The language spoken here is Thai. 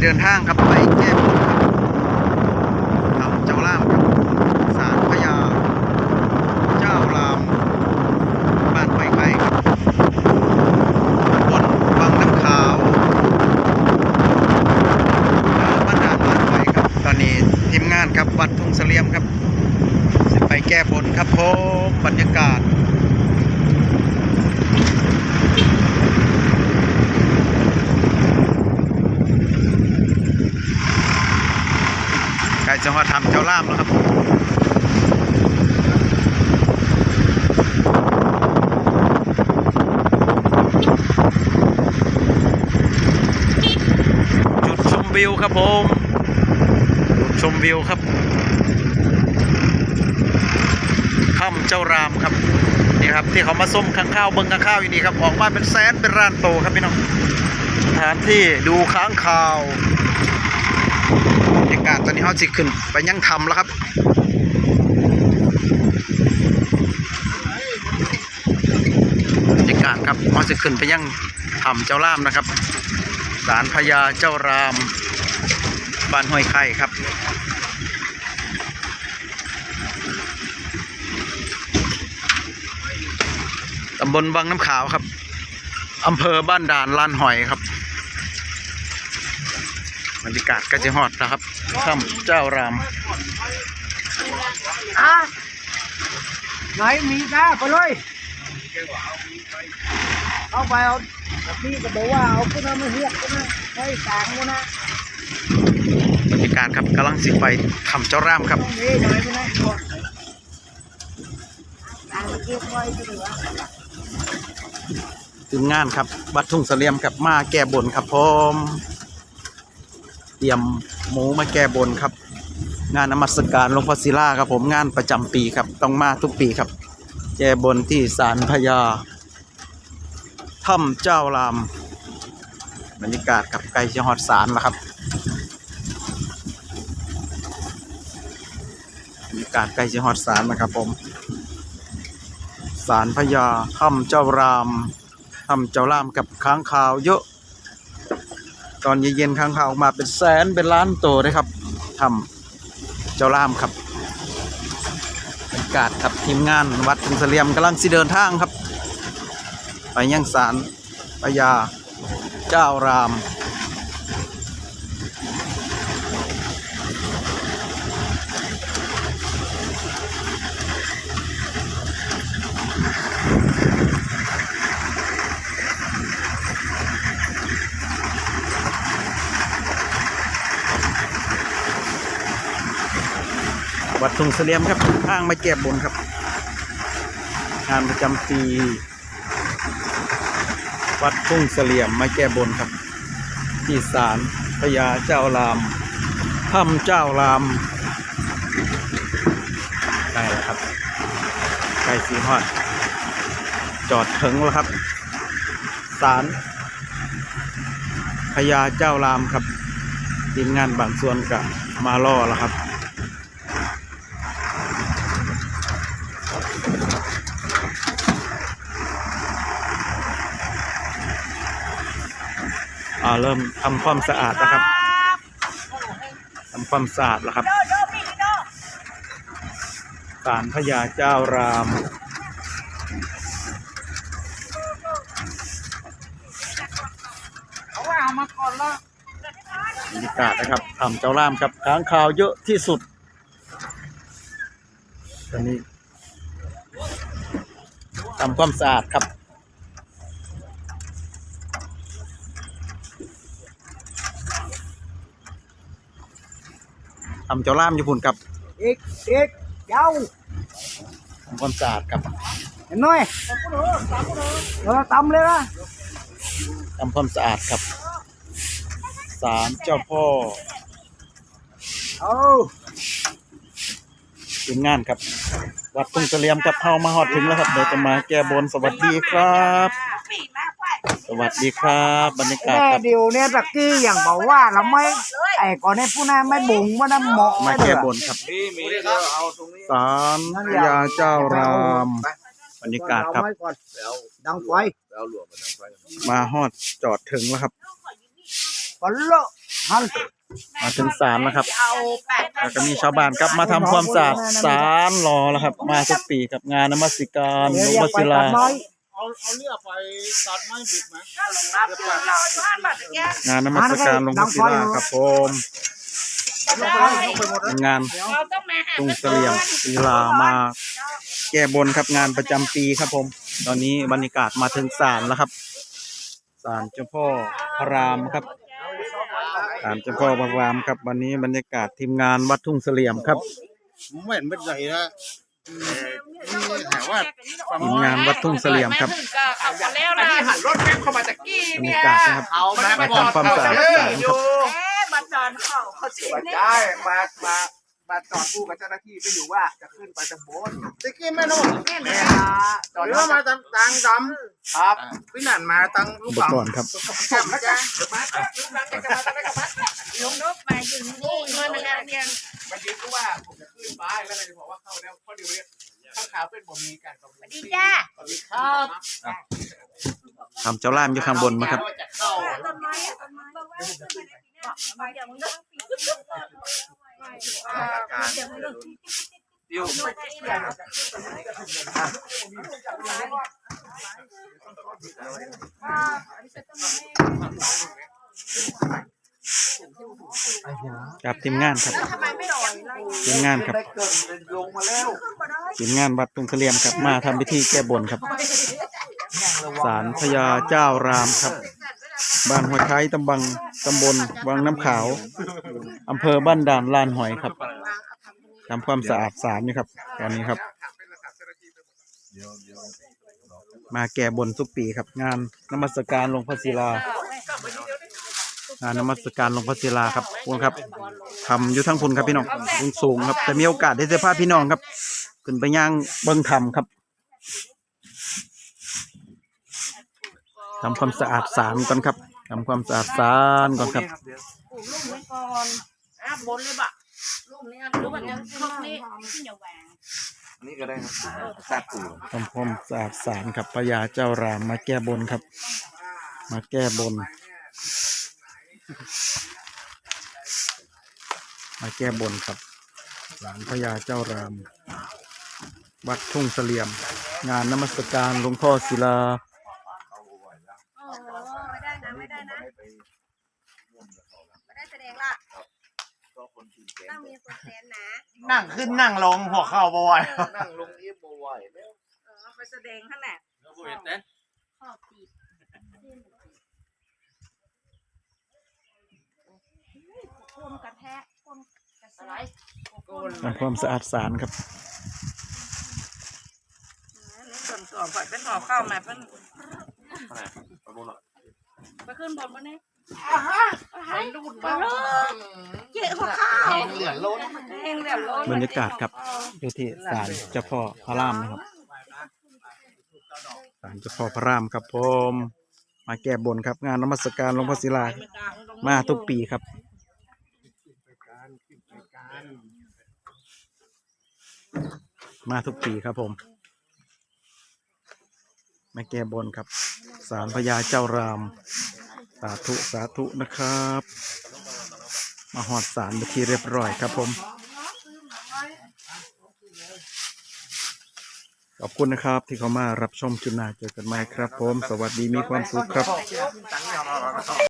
เดินทางครับไปแก้บนครับทำเจ้าล่ามครับสารพญาเจ้ารามบ้านไผ่ไข่ครับบนวังน้ำขาวเอ่อบ้านด่านบ้านไผ่ครับ ตอนนี้ทีมงานครับวัดทุ่งเสลียมครับสิไปแก้บนครับผมบรรยากาศ ใกล้จะ มาทำเจ้าล่ามแล้วครับจุดชมวิวครับผมจุดชมวิวครับถ้ำเจ้ารามครับนี่ครับที่เขามาส้มข้างข้าวเบิ้งข้างข้าวอยู่นี่ครับออกมาเป็นแสนเป็นร้านโตครับพี่น้องสถานที่ดูค้างคาว รรยากาศตอนนี้เขาสิขึ้น ไปยังทำแล้วครับบรรยากาศครับเขาสิขึ้นไปยังทำเจ้าล่ามนะครับศาลพญาเจ้ารามบ้านห้วยไข่ครับตำบลบางน้ำขาวครับอำเภอบ้านด่านลานหอยครับบรรยากาศก็จะฮอดนะครับ ถ้ำเจ้ารามอะไหนมีก้าไปเลยเอาไปเอาพี่ก็บอกว่าเอาขึ้นมาไม่เหียกขึ้นมาให้ต่างกันนะบรรยากาศครับกำลังสิไปถ้ำเจ้ารามครับนี่หน่อยไปนะก่อนต่างเก็บไว้ก็ดีวะถึงงานครับวัดทุ่งเสลียมครับมาแก้บนครับผมเตรียม หมูมาแก้บนครับ งานนมัสการหลวงพ่อศิลาครับผมงานประจำปีครับ ต้องมาทุกปีครับ แก้บนที่ศาลพญาถ้ำเจ้ารามบรรยากาศกับไก่ชฮอดศาลแล้วครับบรรยากาศไก่ชฮอดศาลนะครับผมศาลพญาถ้ำเจ้ารามทำเจ้าล่ามกับค้างคาวเยอะ ตอนเย็นๆค้างคาวออกมาเป็นแสนเป็นล้านตัวเลยครับทำเจ้าล่ามครับบรรยากาศครับทีมงานวัดทุ่งเสลียมกำลังสิเดินทางครับ ไปยังศาลพญาเจ้าราม วัดทุ่งเสลียมครับทางมาแก้บนครับ งานประจำปี วัดทุ่งเสลียมมาแก้บนครับ ที่ศาลพญาเจ้ารามถ้ำเจ้ารามใกล้แล้วครับใกล้สีฮอด จอดถึงแล้วครับศาลพญาเจ้ารามครับทีมงานบางส่วนกับมาล่อแล้วครับาเริ่มทำความสะอาดแล้วครับทำความสะอาดแล้วครับศาลพญาเจ้ารามเอาว่าเอามาก่อนละบรรยากาศนะครับทำเจ้ารามครับค้างคาวเยอะที่สุด ตอนนี้ทำความสะอาดครับ ทำเจ้ารามอยู่พุ่นครับอีกอีกเจ้าทำความสะอาดครับเห็นหน่อยเออตำเลยนะทำความสะอาดครับศาลเจ้าพ่อเอาทีมงานครับ วัดทุ่งเสลียมกับเฮามาฮอดถึงแล้วครับเดี๋ยวจะมาแก้บนสวัสดีครับ สวัสดีครับบรรยากาศแม่ครับเดียวเนี่ยตะกี้อย่างบอกว่าเราไม่ไอ้ก่อนเนี่ยผู้นั้นไม่บุงว่านั้นเหมาะมาไม่เลแก้ยบนครับศาลพญาเจ้าราม บรรยากาศครับเอไว้ก่อนดังไฟมาฮอดจอดถึงแล้วครับ ก็เลอะหันมาถึงศาลแล้วครับเอาแปดแล้วก็มีชาวบ้านครับมาทำความสะอาดศาลรอแล้วครับ มาทุกปีกับงานนมัสการหลเดี๋ยววงอยาพ่กอไปศิตัลาดไม้ เอาเอาเลือกไปตัดไม้บิดไหมก็ลุงรับอยู่รออยู่ห้านบาทแกงานนมัสการหลวงพ่อศิลาครับผมได้เป็นงานเราต้องมาหาตุงเสลี่ยมศิลามาแก้บนครับงานประจำปีครับผม ตอนนี้บรรยากาศมาถึงศาลแล้วครับศาลเจ้าพ่อพระรามครับศาลเจ้าพ่อพระรามครับ วันนี้บรรยากาศทีมงานวัดทุ่งเสลี่ยมครับผมไม่เห็นเป็นไรนะ นี่ถามว่าทีมงานวัดทุ่งเสลี่ยมครับก็เอากันแล้วนะหันรถแม่เข้ามาจากกี้บรรเนี่ยยากาศนะครับเอาแม่มาทำความสะอาดศาลครับเอ๊ะมาจอนเข้าเขาชิมนี่ได้มามามาจอดคู่กับเจ้าหน้าที่ไม่อยู่ว่าจะขึ้นไปทางบนตะกี้แม่นุ่มแม่จอดหรือแล้วว่ามาตังตังดครับพี่นันมาตั้งลูอุกปหลานกรณ์ครับแซ่บแล้วจ้ะลุงนกมาอยู่นี่เมื่อนาทีเนี่ยมายืนก็ว่าผมจะ ขึ้นไปแล้วเลยบอกว่าเข้าแล้วเพราะเดี๋ยวนี้ข้างขาวเป็นบ่มีการสวัสดีจ้าสวัสดีครับทำเจ้าล่ามอยู่ข้างบนมาครับจะเข้าต้นไม้ต้นไม้มาอย่างนี้เดี๋ยวกับทีมงานครับทำไม ไม่นอนทีมงานครับได้เกินลงมาแล้วทีมงานวัดตุงเสลี่ยมครับมาทำพิธีแก้บนครับศาลพญาเจ้ารามครับ บ้านห้วยไคตำบังตำบลวังน้ำขาวอำเภอบ้านด่านลานหอยครับทำความสะอาดศาลนี่ครับ ตอนนี้ครับ มาแก้บนทุกปีครับ งานนมัสการหลวงพ่อศิลา งานนมัสการหลวงพ่อศิลาครับพวกครับทำอยู่ทั้งพุ่นครับพี่น้องสูงสูงครับ แต่มีโอกาสได้เจอภาพพี่น้องครับขึ้นไปย่างเบิ้งทำครับทำความสะอาดศาลก่อนครับทำความสะอาดศาลก่อนครับปลูกลูกไว้ก่อนอะบนเลยบะลูกนี้หรือว่าจะพวกนี้ที่อย่าแหวงนี่ก็ได้ครับแซ่บปูทำความสะอาดศาลครับพญาเจ้ารามมาแก้บนครับ มาแก้บน มาแก้บนครับศาลพญาเจ้าราม วัดทุ่งเสลี่ยม งานนมัสการหลวงพ่อศิลา โอ้ไม่ได้นะไม่ได้นะไม่ได้แสดงละต้องมีคนแทนนะนั่งขึ้นนั่งลงหัวเข่าบ่อยนั่งลงนี้บ่ไหวแล้วเออไปแสดงขนาดข้อปีคน กระแทกคนกระสไลด์ทำความสะอาดศาลครับนี่ส่วนก่อนก่อนเป็นห่อข้าวมาเพิ่นไปขึ้นบนมาเนี่ยไปดูดมาเลยเจ๊หัวข้าวเหลือล้นเองเดี๋ยวลงบรรยากาศครับอยู่ที่ศาลเจ้าพ่อพระรามนะครับศาลเจ้าพ่อพระรามครับผมมาแก้บนครับ งานนมัสการหลวงพ่อศิลามาทุกปีครับ มาทุกปีครับผม มาแก้บนครับ สารพญาเจ้าราม สาธุสาธุนะครับ มาหอดสารไปที่เรียบร้อยครับผม ขอบคุณนะครับที่เขามารับชมจุนาเจอกันใหม่ครับผม สวัสดีมีความสุขครับ